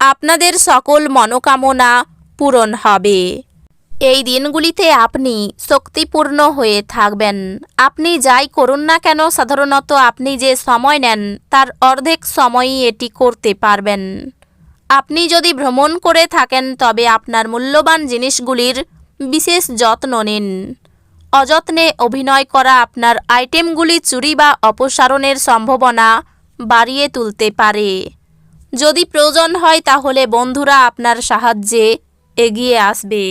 আপনাদের সকল মনোকামনা পূরণ হবে। এই দিনগুলিতে আপনি শক্তিপূর্ণ হয়ে থাকবেন। আপনি যাই করুন না কেন, সাধারণত আপনি যে সময় নেন, তার অর্ধেক সময়ই এটি করতে পারবেন। আপনি যদি ভ্রমণ করে থাকেন, তবে আপনার মূল্যবান জিনিসগুলির বিশেষ যত্ন নিন। অযত্নে অভিনয় করা আপনার আইটেমগুলি চুরি বা অপসারণের সম্ভাবনা বাড়িয়ে তুলতে পারে। যদি প্রয়োজন হয় তাহলে বন্ধুরা আপনার সাহায্যে এগিয়ে আসবে।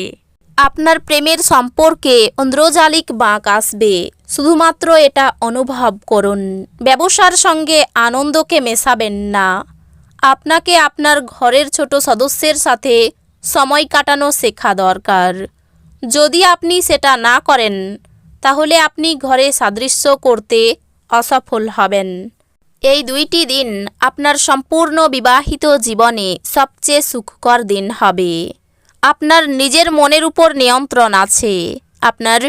আপনার প্রেমের সম্পর্কে অন্দ্রজালিক বাঁক আসবে। শুধুমাত্র এটা অনুভব করুন। ব্যবসার সঙ্গে আনন্দকে মেশাবেন না। আপনাকে আপনার ঘরের ছোট সদস্যের সাথে সময় কাটানো শেখা দরকার। যদি আপনি সেটা না করেন, তাহলে আপনি ঘরে সাদৃশ্য করতে অসফল হবেন। এই দুইটি দিন আপনার সম্পূর্ণ বিবাহিত জীবনে সবচেয়ে সুখকর দিন হবে। আপনার নিজের মনের উপর নিয়ন্ত্রণ আছে। আপনার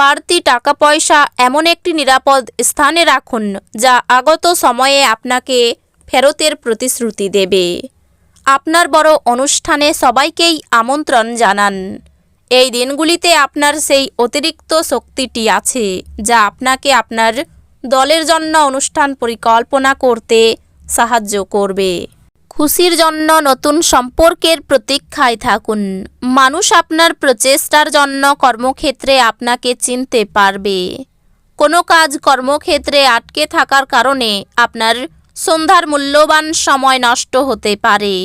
বাড়তি টাকা পয়সা এমন একটি নিরাপদ স্থানে রাখুন যা আগত সময়ে আপনাকে ফেরতের প্রতিশ্রুতি দেবে। আপনার বড় অনুষ্ঠানে সবাইকেই আমন্ত্রণ জানান। এই দিনগুলিতে আপনার সেই অতিরিক্ত শক্তিটি আছে যা আপনাকে আপনার দলের জন্য অনুষ্ঠান পরিকল্পনা করতে সাহায্য করবে। খুশির জন্য নতুন সম্পর্কের প্রতীক্ষায় থাকুন। মানুষ আপনার প্রচেষ্টার জন্য কর্মক্ষেত্রে আপনাকে চিনতে পারবে। কোনো কাজ কর্মক্ষেত্রে আটকে থাকার কারণে আপনার সন্ধ্যার মূল্যবান সময় নষ্ট হতে পারে।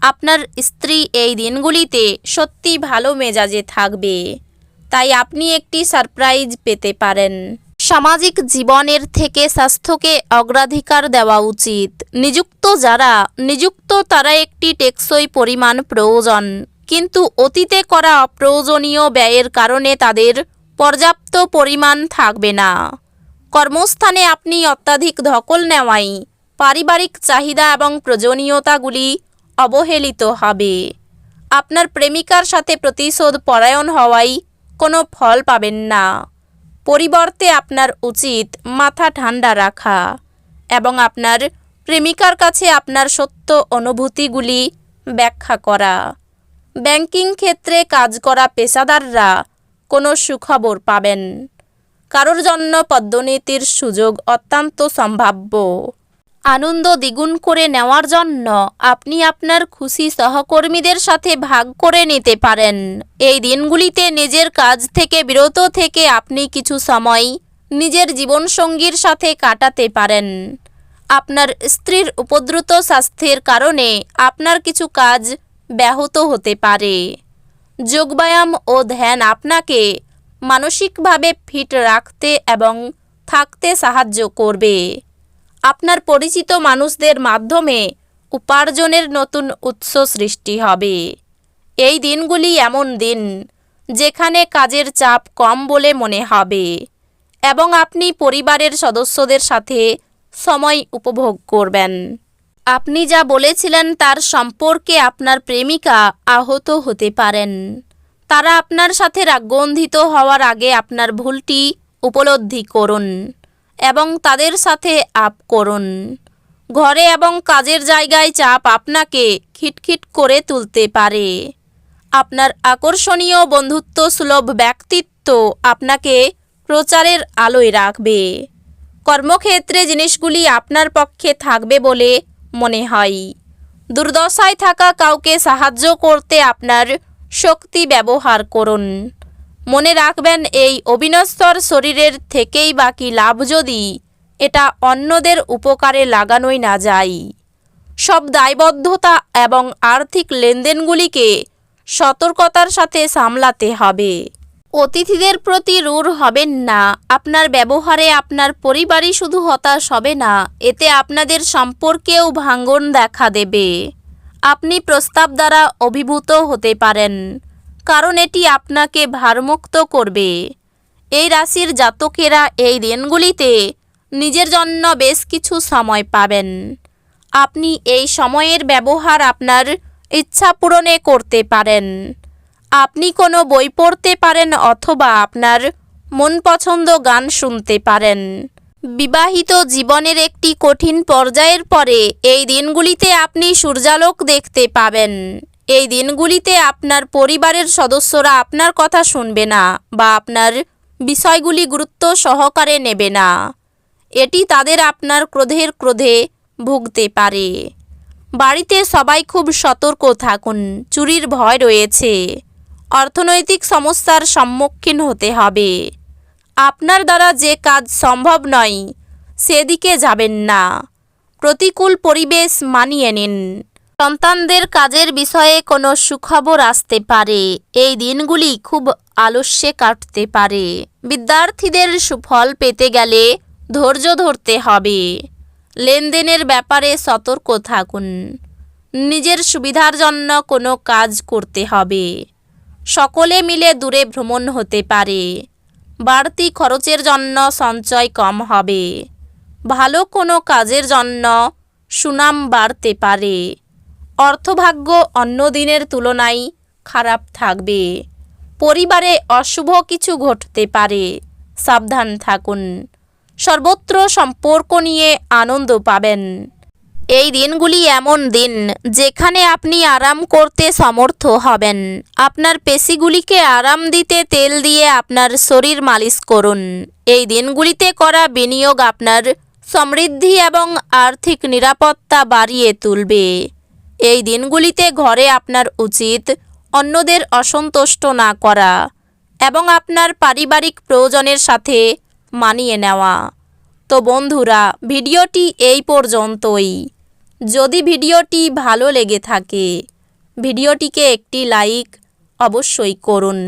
আপনার স্ত্রী এই দিনগুলিতে সত্যি ভালো মেজাজে থাকবে। তাই আপনি একটি সারপ্রাইজ পেতে পারেন। সামাজিক জীবনের থেকে স্বাস্থ্যকে অগ্রাধিকার দেওয়া উচিত। নিযুক্ত যারা, নিযুক্ত তারা একটি টেকসই পরিমাণ প্রয়োজন। কিন্তু অতীতে করা অপ্রয়োজনীয় ব্যয়ের কারণে তাদের পর্যাপ্ত পরিমাণ থাকবে না। কর্মস্থানে আপনি অত্যাধিক ধকল নেওয়াই পারিবারিক চাহিদা এবং প্রয়োজনীয়তাগুলি অবহেলিত হবে। আপনার প্রেমিকার সাথে প্রতিশোধ পরায়ণ হওয়াই কোনো ফল পাবেন না। পরিবর্তে আপনার উচিত মাথা ঠান্ডা রাখা এবং আপনার প্রেমিকার কাছে আপনার সত্য অনুভূতিগুলি ব্যাখ্যা করা। ব্যাংকিং ক্ষেত্রে কাজ করা পেশাদাররা কোনো সুখবর পাবেন। কারোর জন্য পদ্মনীতির সুযোগ অত্যন্ত সম্ভাব্য। আনন্দ দ্বিগুণ করে নেওয়ার জন্য আপনি আপনার খুশি সহকর্মীদের সাথে ভাগ করে নিতে পারেন। এই দিনগুলিতে নিজের কাজ থেকে বিরত থেকে আপনি কিছু সময় নিজের জীবনসঙ্গীর সাথে কাটাতে পারেন। আপনার স্ত্রীর উপদ্রুত স্বাস্থ্যের কারণে আপনার কিছু কাজ ব্যাহত হতে পারে। যোগব্যায়াম ও ধ্যান আপনাকে মানসিকভাবে ফিট রাখতে এবং থাকতে সাহায্য করবে। আপনার পরিচিত মানুষদের মাধ্যমে উপার্জনের নতুন উৎস সৃষ্টি হবে। এই দিনগুলি এমন দিন যেখানে কাজের চাপ কম বলে মনে হবে এবং আপনি পরিবারের সদস্যদের সাথে সময় উপভোগ করবেন। আপনি যা বলেছিলেন তার সম্পর্কে আপনার প্রেমিকা আহত হতে পারেন। তারা আপনার সাথে রাগন্ধিত হওয়ার আগে আপনার ভুলটি উপলব্ধি করুন। এবং তাদের সাথে আপ করুন। ঘরে এবং কাজের জায়গায় চাপ আপনাকে খিটখিট করে তুলতে পারে। আপনার আকর্ষণীয় বন্ধুত্ব সুলভ ব্যক্তিত্ব আপনাকে প্রচারের আলোয় রাখবে। কর্মক্ষেত্রে জিনিসগুলি আপনার পক্ষে থাকবে বলে মনে হয়। দুর্দশায় থাকা কাউকে সাহায্য করতে আপনার শক্তি ব্যবহার করুন। মনে রাখবেন, এই অবিনশ্বর শরীরের থেকেই বাকি লাভ যদি এটা অন্যদের উপকারে লাগানোই না যায়। সব দায়বদ্ধতা এবং আর্থিক লেনদেনগুলিকে সতর্কতার সাথে সামলাতে হবে। অতিথিদের প্রতি রূঢ় হবেন না, আপনার ব্যবহারে আপনার পরিবারই শুধু হতাশ হবে না, এতে আপনাদের সম্পর্কেও ভাঙ্গন দেখা দেবে। আপনি প্রস্তাব দ্বারা অভিভূত হতে পারেন। কারণ এটি আপনাকে ভারমুক্ত করবে। এই রাশির জাতকেরা এই দিনগুলিতে নিজের জন্য বেশ কিছু সময় পাবেন। আপনি এই সময়ের ব্যবহার আপনার ইচ্ছা পূরণে করতে পারেন। আপনি কোনো বই পড়তে পারেন অথবা আপনার মন পছন্দ গান শুনতে পারেন। বিবাহিত জীবনের একটি কঠিন পর্যায়ের পরে এই দিনগুলিতে আপনি সূর্যালোক দেখতে পাবেন। এই দিনগুলিতে আপনার পরিবারের সদস্যরা আপনার কথা শুনবে না বা আপনার বিষয়গুলি গুরুত্ব সহকারে নেবে না। এটি তাদের আপনার ক্রোধের ক্রোধে ভুগতে পারে। বাড়িতে সবাই খুব সতর্ক থাকুন, চুরির ভয় রয়েছে। অর্থনৈতিক সমস্যার সম্মুখীন হতে হবে। আপনার দ্বারা যে কাজ সম্ভব নয়, সেদিকে যাবেন না। প্রতিকূল পরিবেশ মানিয়ে নিন। সন্তানদের কাজের বিষয়ে কোনো সুখবর আসতে পারে। এই দিনগুলি খুব আলস্যে কাটতে পারে। বিদ্যার্থীদের সুফল পেতে গেলে ধৈর্য ধরতে হবে। লেনদেনের ব্যাপারে সতর্ক থাকুন। নিজের সুবিধার জন্য কোনো কাজ করতে হবে। সকলে মিলে দূরে ভ্রমণ হতে পারে। বাড়তি খরচের জন্য সঞ্চয় কম হবে। ভালো কোনো কাজের জন্য সুনাম বাড়তে পারে। অর্থভাগ্য অন্য দিনের তুলনায় খারাপ থাকবে। পরিবারে অশুভ কিছু ঘটতে পারে। সাবধান থাকুন। সর্বত্র সম্পর্ক নিয়ে আনন্দ পাবেন। এই দিনগুলি এমন দিন যেখানে আপনি আরাম করতে সমর্থ হবেন। আপনার পেশিগুলিকে আরাম দিতে তেল দিয়ে আপনার শরীর মালিশ করুন। এই দিনগুলিতে করা বিনিয়োগ আপনার সমৃদ্ধি এবং আর্থিক নিরাপত্তা বাড়িয়ে তুলবে। এই দিনগুলিতে ঘরে আপনার উচিত অন্যদের অসন্তুষ্ট না করা এবং আপনার পারিবারিক প্রয়োজনের সাথে মানিয়ে নেওয়া। তো বন্ধুরা, ভিডিওটি এই পর্যন্তই। যদি ভিডিওটি ভালো লেগে থাকে, ভিডিওটিকে একটি লাইক অবশ্যই করুন।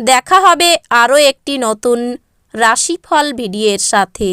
দেখা হবে আরও একটি নতুন রাশিফল ভিডিওর সাথে।